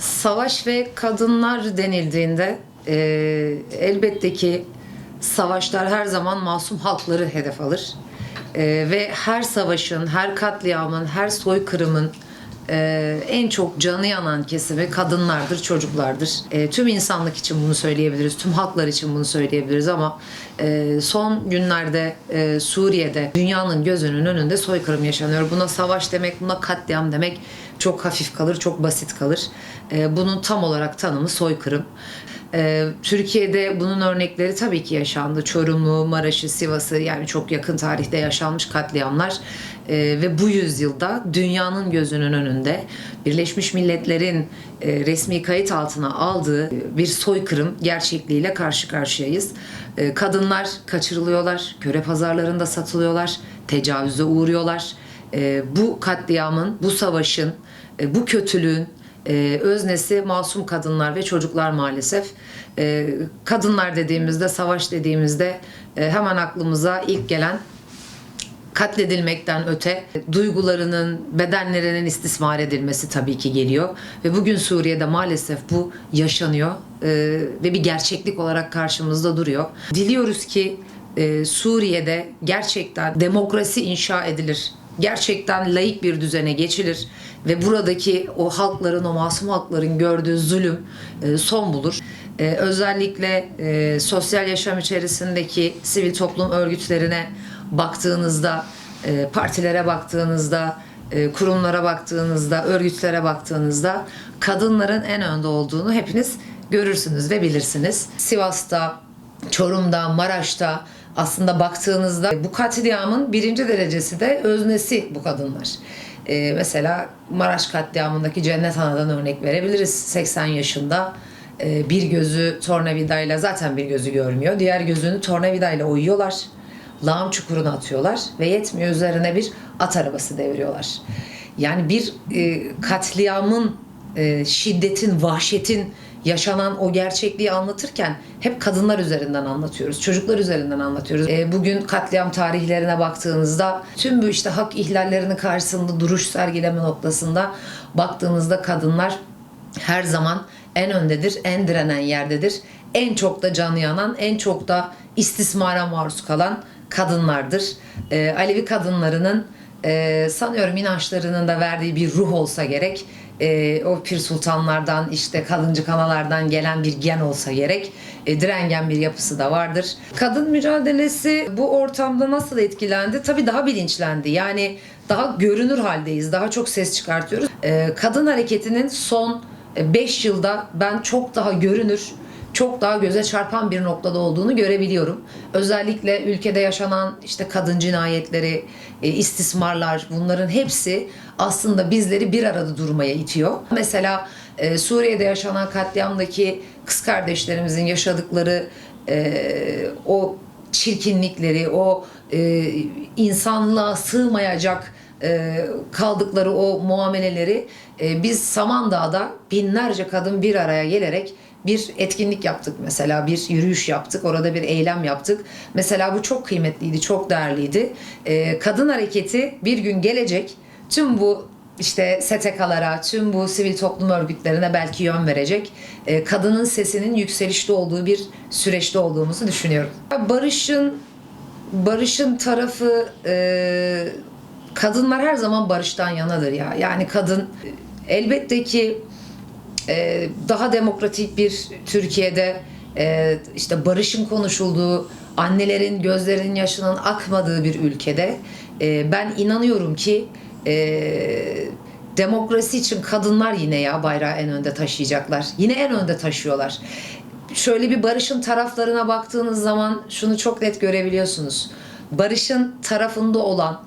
Savaş ve kadınlar denildiğinde e, elbette ki savaşlar her zaman masum halkları hedef alır. E, ve her savaşın, her katliamın, her soykırımın e, en çok canı yanan kesimi kadınlardır, çocuklardır. E, tüm insanlık için bunu söyleyebiliriz, tüm halklar için bunu söyleyebiliriz ama e, son günlerde e, Suriye'de dünyanın gözünün önünde soykırım yaşanıyor. Buna savaş demek, buna katliam demek çok hafif kalır, çok basit kalır. E, bunun tam olarak tanımı soykırım. E, Türkiye'de bunun örnekleri tabii ki yaşandı. Çorumlu, Maraş'ı, Sivas'ı yani çok yakın tarihte yaşanmış katliamlar. E, ve bu yüzyılda dünyanın gözünün önünde Birleşmiş Milletler'in e, resmi kayıt altına aldığı bir soykırım gerçekliğiyle karşı karşıyayız. Kadınlar kaçırılıyorlar, köre pazarlarında satılıyorlar, tecavüze uğruyorlar. E, bu katliamın, bu savaşın, e, bu kötülüğün e, öznesi masum kadınlar ve çocuklar maalesef. E, kadınlar dediğimizde, savaş dediğimizde hemen aklımıza ilk gelen katledilmekten öte duygularının, bedenlerinin istismar edilmesi tabii ki geliyor. Ve bugün Suriye'de maalesef bu yaşanıyor ve bir gerçeklik olarak karşımızda duruyor. Diliyoruz ki Suriye'de gerçekten demokrasi inşa edilir. Gerçekten layık bir düzene geçilir ve buradaki o halkların, o masum halkların gördüğü zulüm e, son bulur. E, özellikle e, sosyal yaşam içerisindeki sivil toplum örgütlerine baktığınızda, partilere baktığınızda, kurumlara baktığınızda, örgütlere baktığınızda kadınların en önde olduğunu hepiniz görürsünüz ve bilirsiniz. Sivas'ta, Çorum'da, Maraş'ta aslında baktığınızda bu katliamın birinci derecesi de öznesi bu kadınlar. E, mesela Maraş katliamındaki Cennet Ana'dan örnek verebiliriz. 80 yaşında e, bir gözü tornavidayla zaten bir gözü görmüyor. Diğer gözünü tornavidayla oyuyorlar lağım çukuruna atıyorlar ve yetmiyor üzerine bir at arabası deviriyorlar. Yani bir e, katliamın, e, şiddetin, vahşetin yaşanan o gerçekliği anlatırken hep kadınlar üzerinden anlatıyoruz, çocuklar üzerinden anlatıyoruz. E, bugün katliam tarihlerine baktığınızda tüm bu işte hak ihlallerinin karşısında duruş sergileme noktasında baktığınızda kadınlar her zaman en öndedir, en direnen yerdedir. En çok da canı yanan, en çok da istismara maruz kalan kadınlardır. Ee, Alevi kadınlarının e, sanıyorum inançlarının da verdiği bir ruh olsa gerek. E, o pir sultanlardan işte kalıncı kanalardan gelen bir gen olsa gerek. E, direngen bir yapısı da vardır. Kadın mücadelesi bu ortamda nasıl etkilendi? Tabii daha bilinçlendi. Yani daha görünür haldeyiz. Daha çok ses çıkartıyoruz. E, kadın hareketinin son 5 yılda ben çok daha görünür, çok daha göze çarpan bir noktada olduğunu görebiliyorum. Özellikle ülkede yaşanan işte kadın cinayetleri, e, istismarlar bunların hepsi aslında bizleri bir arada durmaya itiyor. Mesela e, Suriye'de yaşanan katliamdaki kız kardeşlerimizin yaşadıkları e, o çirkinlikleri, o insanlığa sığmayacak kaldıkları o muameleleri biz Samandağ'da binlerce kadın bir araya gelerek bir etkinlik yaptık mesela bir yürüyüş yaptık orada bir eylem yaptık mesela bu çok kıymetliydi çok değerliydi ee, kadın hareketi bir gün gelecek tüm bu işte STK'lara, tüm bu sivil toplum örgütlerine belki yön verecek. Ee, kadının sesinin yükselişte olduğu bir süreçte olduğumuzu düşünüyorum. Barış'ın barışın tarafı e, kadınlar her zaman barıştan yanadır ya. Yani kadın elbette ki e, daha demokratik bir Türkiye'de e, işte barışın konuşulduğu, annelerin gözlerinin yaşının akmadığı bir ülkede e, ben inanıyorum ki demokrasi için kadınlar yine ya bayrağı en önde taşıyacaklar. Yine en önde taşıyorlar. Şöyle bir barışın taraflarına baktığınız zaman şunu çok net görebiliyorsunuz. Barışın tarafında olan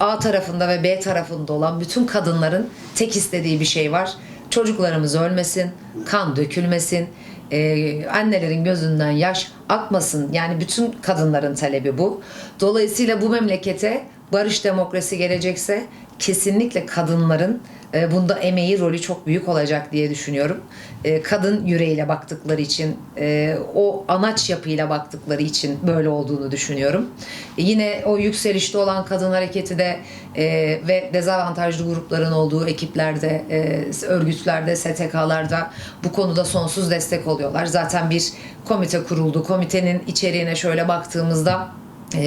A tarafında ve B tarafında olan bütün kadınların tek istediği bir şey var Çocuklarımız ölmesin, kan dökülmesin, e, annelerin gözünden yaş akmasın. Yani bütün kadınların talebi bu. Dolayısıyla bu memlekete barış demokrasi gelecekse kesinlikle kadınların E, bunda emeği, rolü çok büyük olacak diye düşünüyorum. E, kadın yüreğiyle baktıkları için, e, o anaç yapıyla baktıkları için böyle olduğunu düşünüyorum. Yine o yükselişte olan kadın hareketi de ve dezavantajlı grupların olduğu ekiplerde, örgütlerde, STK'larda bu konuda sonsuz destek oluyorlar. Zaten bir komite kuruldu. Komitenin içeriğine şöyle baktığımızda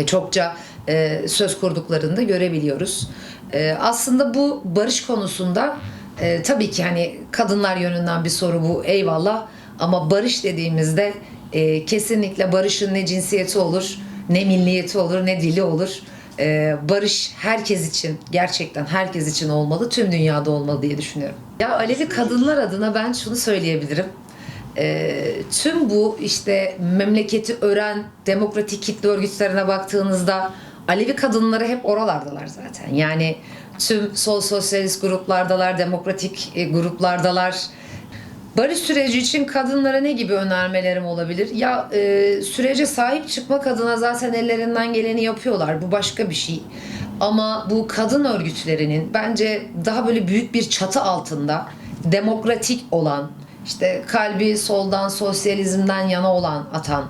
çokça e, söz kurduklarını da görebiliyoruz. E, aslında bu barış konusunda e, tabii ki hani kadınlar yönünden bir soru bu eyvallah ama barış dediğimizde kesinlikle barışın ne cinsiyeti olur, ne milliyeti olur, ne dili olur. Barış herkes için gerçekten herkes için olmalı, tüm dünyada olmalı diye düşünüyorum. Ya Alevi kadınlar adına ben şunu söyleyebilirim. E, tüm bu işte memleketi ören demokratik kitle örgütlerine baktığınızda Alevi kadınları hep oralardalar zaten. Yani tüm sol sosyalist gruplardalar, demokratik e, gruplardalar. Barış süreci için kadınlara ne gibi önermelerim olabilir? Ya e, sürece sahip çıkmak adına zaten ellerinden geleni yapıyorlar. Bu başka bir şey. Ama bu kadın örgütlerinin bence daha böyle büyük bir çatı altında demokratik olan, işte kalbi soldan, sosyalizmden yana olan atan,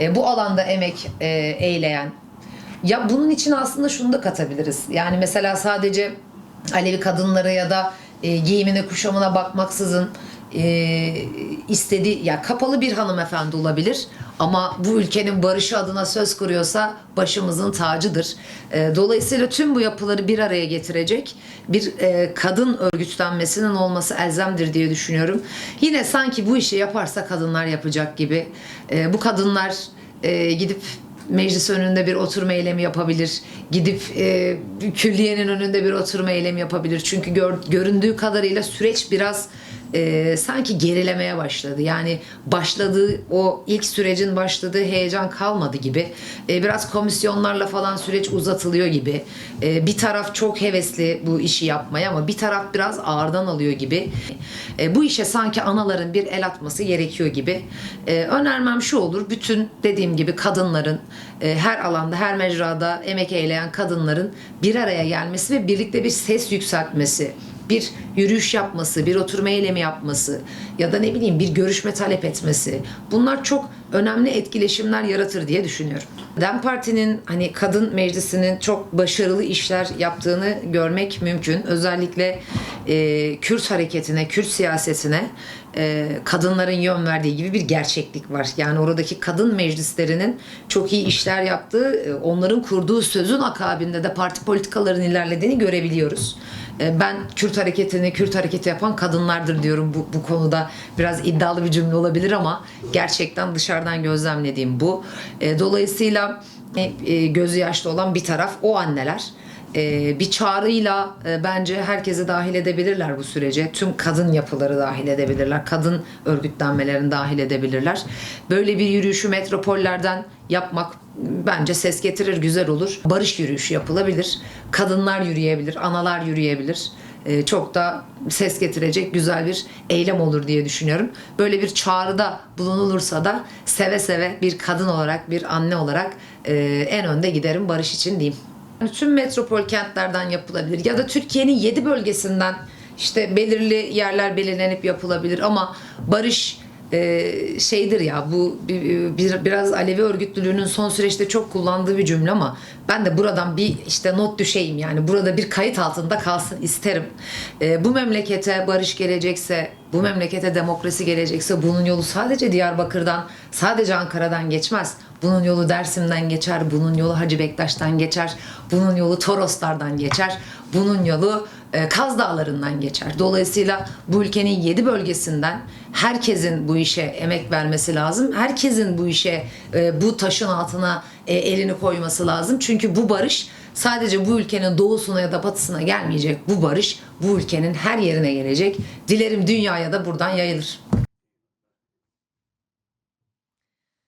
e, bu alanda emek e, eyleyen, ya bunun için aslında şunu da katabiliriz. Yani mesela sadece Alevi kadınları ya da e, giyimine kuşamına bakmaksızın e, istediği ya kapalı bir hanımefendi olabilir ama bu ülkenin barışı adına söz kuruyorsa başımızın tacıdır. E, dolayısıyla tüm bu yapıları bir araya getirecek bir e, kadın örgütlenmesinin olması elzemdir diye düşünüyorum. Yine sanki bu işi yaparsa kadınlar yapacak gibi. E, bu kadınlar e, gidip meclis önünde bir oturma eylemi yapabilir. Gidip e, külliyenin önünde bir oturma eylemi yapabilir. Çünkü gör, göründüğü kadarıyla süreç biraz e, sanki gerilemeye başladı. Yani başladığı o ilk sürecin başladığı heyecan kalmadı gibi. E, biraz komisyonlarla falan süreç uzatılıyor gibi. E, bir taraf çok hevesli bu işi yapmaya ama bir taraf biraz ağırdan alıyor gibi. E, bu işe sanki anaların bir el atması gerekiyor gibi. E, önermem şu olur. Bütün dediğim gibi kadınların e, her alanda, her mecrada emek eyleyen kadınların bir araya gelmesi ve birlikte bir ses yükseltmesi bir yürüyüş yapması, bir oturma eylemi yapması ya da ne bileyim bir görüşme talep etmesi. Bunlar çok önemli etkileşimler yaratır diye düşünüyorum. Dem Parti'nin hani kadın meclisinin çok başarılı işler yaptığını görmek mümkün. Özellikle e, Kürt hareketine, Kürt siyasetine e, kadınların yön verdiği gibi bir gerçeklik var. Yani oradaki kadın meclislerinin çok iyi işler yaptığı, e, onların kurduğu sözün akabinde de parti politikalarının ilerlediğini görebiliyoruz. E, ben Kürt hareketini, Kürt hareketi yapan kadınlardır diyorum bu, bu konuda. Biraz iddialı bir cümle olabilir ama gerçekten dışarıdan gözlemlediğim bu. E, dolayısıyla e, gözü yaşlı olan bir taraf o anneler. E, bir çağrıyla e, bence herkesi dahil edebilirler bu sürece. Tüm kadın yapıları dahil edebilirler. Kadın örgütlenmelerini dahil edebilirler. Böyle bir yürüyüşü metropollerden yapmak bence ses getirir, güzel olur. Barış yürüyüşü yapılabilir. Kadınlar yürüyebilir, analar yürüyebilir. E, çok da ses getirecek güzel bir eylem olur diye düşünüyorum. Böyle bir çağrıda bulunulursa da seve seve bir kadın olarak, bir anne olarak e, en önde giderim barış için diyeyim. Tüm metropol kentlerden yapılabilir ya da Türkiye'nin 7 bölgesinden işte belirli yerler belirlenip yapılabilir ama barış e, şeydir ya bu bir, bir- biraz Alevi örgütlülüğünün son süreçte çok kullandığı bir cümle ama ben de buradan bir işte not düşeyim yani burada bir kayıt altında kalsın isterim. E, bu memlekete barış gelecekse, bu memlekete demokrasi gelecekse bunun yolu sadece Diyarbakır'dan, sadece Ankara'dan geçmez. Bunun yolu Dersim'den geçer, bunun yolu Hacı Bektaş'tan geçer, bunun yolu Toroslardan geçer, bunun yolu e, Kaz Dağları'ndan geçer. Dolayısıyla bu ülkenin 7 bölgesinden herkesin bu işe emek vermesi lazım. Herkesin bu işe, e, bu taşın altına e, elini koyması lazım. Çünkü bu barış sadece bu ülkenin doğusuna ya da batısına gelmeyecek. Bu barış bu ülkenin her yerine gelecek. Dilerim dünyaya da buradan yayılır.